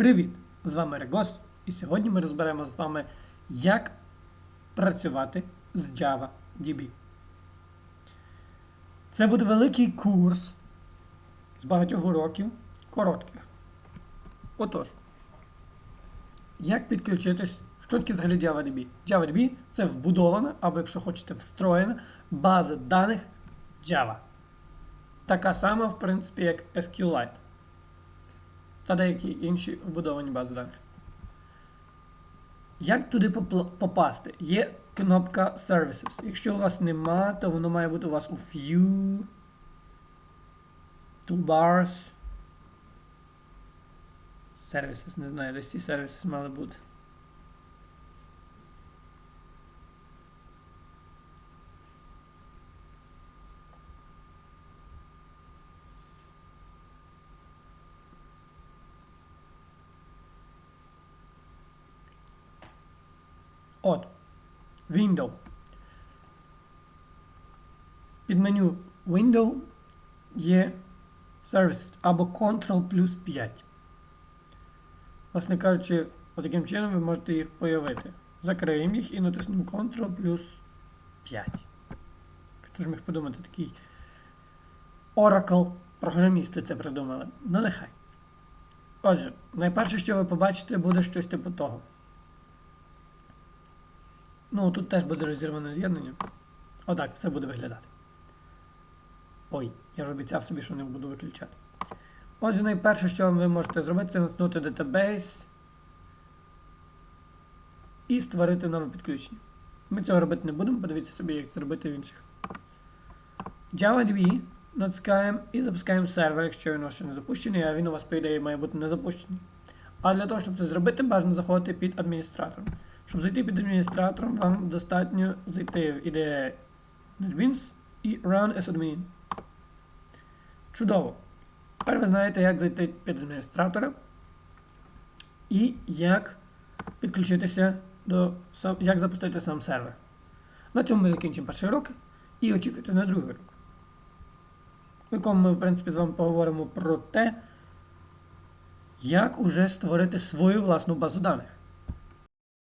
Привіт! З вами Регос, і сьогодні ми розберемо з вами, як працювати з JavaDB. Це буде великий курс з багатьох уроків коротких. Отож, як підключитись? Що таке взагалі JavaDB? JavaDB це вбудована, або якщо хочете, встроєна база даних Java. Така сама, в принципі, як SQLite та деякі інші вбудовані бази даних. Як туди попасти? Є кнопка Services. Якщо у вас нема, то воно має бути у вас у View, Toolbars. Services, не знаю, десь ці Services мали бути. От. Window. Під меню Window є Services або Ctrl плюс 5. Власне кажучи, таким чином ви можете їх появити. Закриємо їх і натиснемо Ctrl плюс 5. Хто ж міг подумати, такий Oracle програмісти це придумали. Ну нехай. Отже, найперше, що ви побачите, буде щось типу того. Ну, тут теж буде розірване з'єднання. Отак все буде виглядати. Ой, я ж обіцяв собі, що не буду виключати. Отже, найперше, що ви можете зробити, це наткнути Database і створити нове підключення. Ми цього робити не будемо, подивіться собі, як це робити в інших. JavaDB натискаємо і запускаємо сервер, якщо він у вас ще не запущений, а він у вас, по ідеї, має бути не запущений. А для того, щоб це зробити, бажано заходити під адміністратором. Щоб зайти під адміністратором, вам достатньо зайти в ідея NetBeans і Run as admin. Чудово. Тепер ви знаєте, як зайти під адміністратора і як підключитися до як запустити сам сервер. На цьому ми закінчимо перший урок і очікуйте на другий урок. В якому ми, в принципі, з вами поговоримо про те, як уже створити свою власну базу даних.